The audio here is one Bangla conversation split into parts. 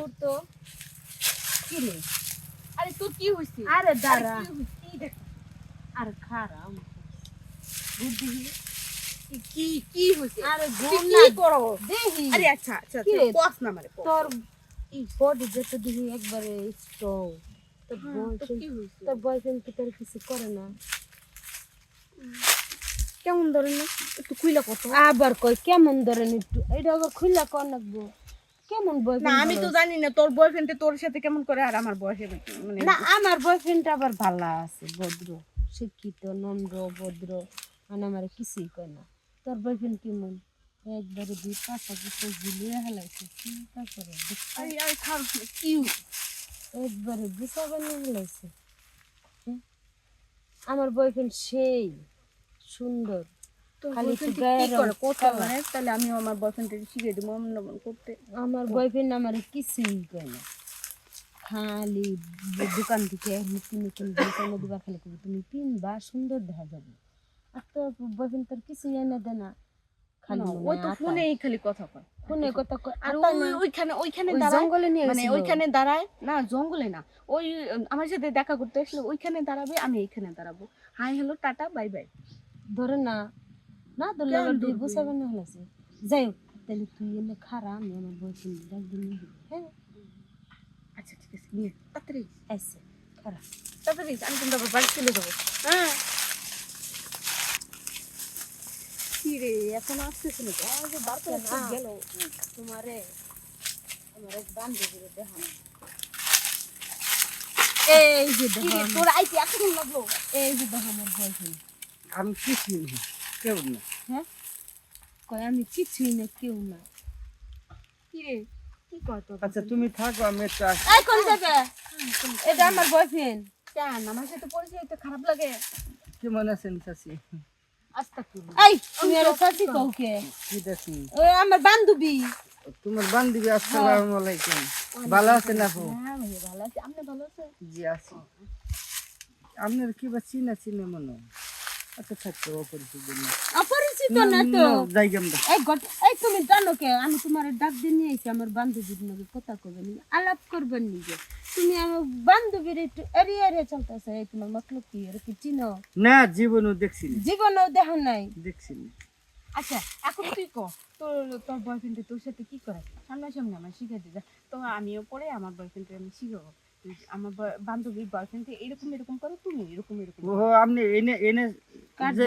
দূর তো কি আরে তোর কি হইছে? আরে দাঁড়া। আরে দেখ, খারাপ কি কি হইছে? আরে ঘুম না। করো দেহি আরে আচ্ছা আচ্ছা? না মানে তোর বডি যেতে দিহি একবারে স্ট্রং তোর তোর বয়ফ্রেন্ড তোর বয়ফ্রেন্ড কি তোর কিছু করে না? কেমন ধরেন একটু খুইলা কত? আবার কই কেমন ধরেন একটু? এটা আবার খুললা কর লাগবো কেমন না বয়ফ্রেন্ড আমি তো জানি না তোর বয়ফ্রেন্ড তোর সাথে কেমন করে আর আমার বয়সে মানে না আমার বয়ফ্রেন্ড আবার ভালো আছে ভদ্র শিক্ষিত নম্র ভদ্র মানে আমার কিছুই কয় না। তোর বয়ফ্রেন্ড কেমন? একবারে দুই পাঁচটা কিছু ঝুলিয়ে হেলাইছে চিন্তা করে একবারে গুছা বানিয়ে হেলাইছে? আমার বয়ফ্রেন্ড সেই সুন্দর। খালি করে। মানে তাহলে আমার বয়ফ্রেন্ডকে শিখিয়ে দিব অমন অমন করতে। আমার বয়ফ্রেন্ড আমার কিছুই কয় না। খালি দোকান থেকে নতুন নতুন দিবা খালি করবি তুমি পিনবা সুন্দর দেখা যাবে। আর তোর বয়ফ্রেন্ড তোর কিছুই এনে দেয় না। খালি ওই তো ফোনেই খালি কথা কয়। ফোনে কথা কয়, আর আতায় ওই না। ওইখানে ওইখানে জঙ্গলে নিয়ে মানে ওইখানে দাঁড়ায় না জঙ্গলে না। ওই আমার সাথে দেখা করতে আসলে ওইখানে দাঁড়াবে আমি এইখানে দাঁড়াবো। Hi hello tata bye bye. ধরে না না ধরলে কেন দুই? গুছা বানিয়ে হলেছে যাই হোক তাহলে তুই এনে খারা আমি আমার বয়ফ্রেন্ড হ্যাঁ? আচ্ছা ঠিক আছে নিয়ে তাড়াতাড়ি। আচ্ছা খারা। তাড়াতাড়ি আমি কিন্তু আবার বাড়ি চলে যাব। হ্যাঁ? কি রে এখন আসতেছিল তো আর যে বার করে না। গেল। তোমারে আমার এক বান্ধবীর দেখানো। এই যে কি দেখো আমার- তোর আইতে এতক্ষণ লাগল? এই যে দেখো আমার বয়ফ্রেন্ড আমি কিছুই না। কেউ না হ্যাঁ? কয় আমি কিছুই না কেউ না। কি রে? কি কয় আচ্ছা তুমি থাকো আমি একটু এই কোন জায়গা এটা আমার বয়ফ্রেন্ড কেন? আমার সাথে পরিচয় তো খারাপ লাগে। কেমন আছেন চাষি এই তুমি আর কাউকে? আমার বান্ধবী। তোমার বান্ধবী আসসালামু আলাইকুম। ভালো আছেন আপু? হ্যাঁ ভালো আছে। আপনি ভালো আছেন? জি আছি। আপনার কি বা চিনা চিনে মনে হয়? আচ্ছা থাকতো অপরিচিত অপরিচিত না তো? এই ঘট এই তুমি জানো কে? আমি তোমার ডাক দিয়ে নিয়ে আইছি আমার বান্ধবীর নাকি কথা করবেন আলাপ করবেন নিজে তুমি আমার বান্ধবীর একটু এরিয়া এরিয়া চলতেছে এই তোমার মতলব কি? আর কি চিনো? না জীবনও দেখছি জীবনেও দেখো নাই? দেখছি আচ্ছা এখন তুই ক? তোর তোর বয়ফ্রেন্ড তোর সাথে কি করে? সামনাসামনি আমার শিখাই দিতে তো আমিও পরে আমার বয়ফ্রেন্ডকে আমি শিখাবো। আমার বান্ধবীর বয়ফ্রেন্ড এরকম এরকম করো তুমি এরকম এরকম ও আপনি এনে এনে যে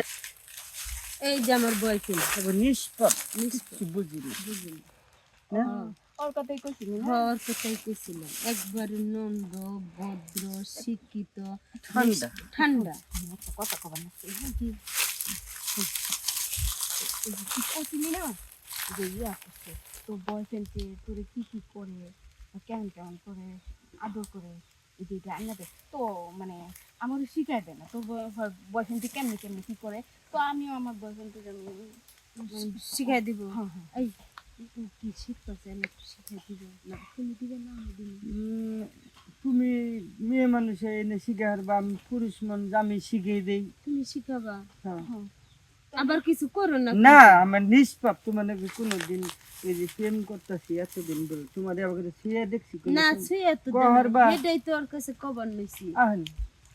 এই যে আমার বয়ফ্রেন্ড এবার নিষ্পাপ। কিছু বুঝি না না? ওর কথাই কইছি না? হওয়ার কথাই কইছিলাম। একবারে নম্র ভদ্র শিক্ষিত ঠান্ডা। ঠান্ডা। কথা কবার না। কি কইছিলি না? যে ইয়া তোর বয়ফ্রেন্ডকে তোরে কি কি করে কেমন কেমন করে আদর করে এদিকে আইনা দে তো মানে আমারও শিখাই দেয় না। তো বয়ফ্রেন্ডকে কেমনি কেমনি কি করে? তো আমিও আমার বয়ফ্রেন্ডকে শিখাই দিব। হ্যাঁ হ্যাঁ। এই কি শিখতেছে? আমি একটু শিখাই দিব। না তুমি দিবে না আমি দিব। তুমি মেয়ে মানুষ এনে শিখার বা আমি পুরুষ মানুষ আমি শিখিয়ে দেই। তুমি শিখাবা। হ্যাঁ। হ্যাঁ। আবার কিছু করো না না আমার নিষ্পাপ তোমার নাকি কোনোদিন এই যে প্রেম করতেছি এতদিন ধরে তোমাদের আবার শুয়ে দেখছি না কহর বা- এটাই তো ওর কাছে কবার নিছি। আহেন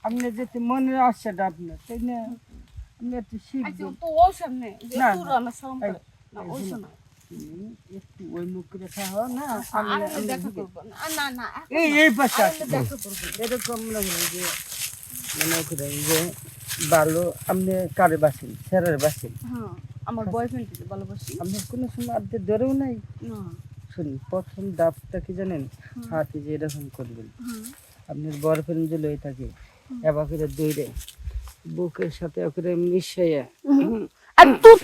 আপনি যেতে মনের আশাটা আপনার তাই না? আপনি একটু আচ্ছা শিখবেন তো ওর সামনে না, তোর আমার না। সামনে। তুমি একটু ওই মুখ রেখা হও না আমি দেখা শিখে- না। না না এই। এই পাশে দেখা এরকম না যে মনে করেন যে ভালো আপনি কারে বাসেন স্যারের বাসেন হ্যাঁ আমার বয়ফ্রেন্ডকে ভালোবাসি। আপনার কোনো সময় আদ্যে ধরেও নাই? না। শুনি প্রথম দাপটা কি জানেন? হাতে যে এরকম করবেন হ্যাঁ। আপনার বয়ফ্রেন্ড যে লই থাকে এবার করে দৌড়ে বুকের সাথে করে মিশাইয়া আর তুই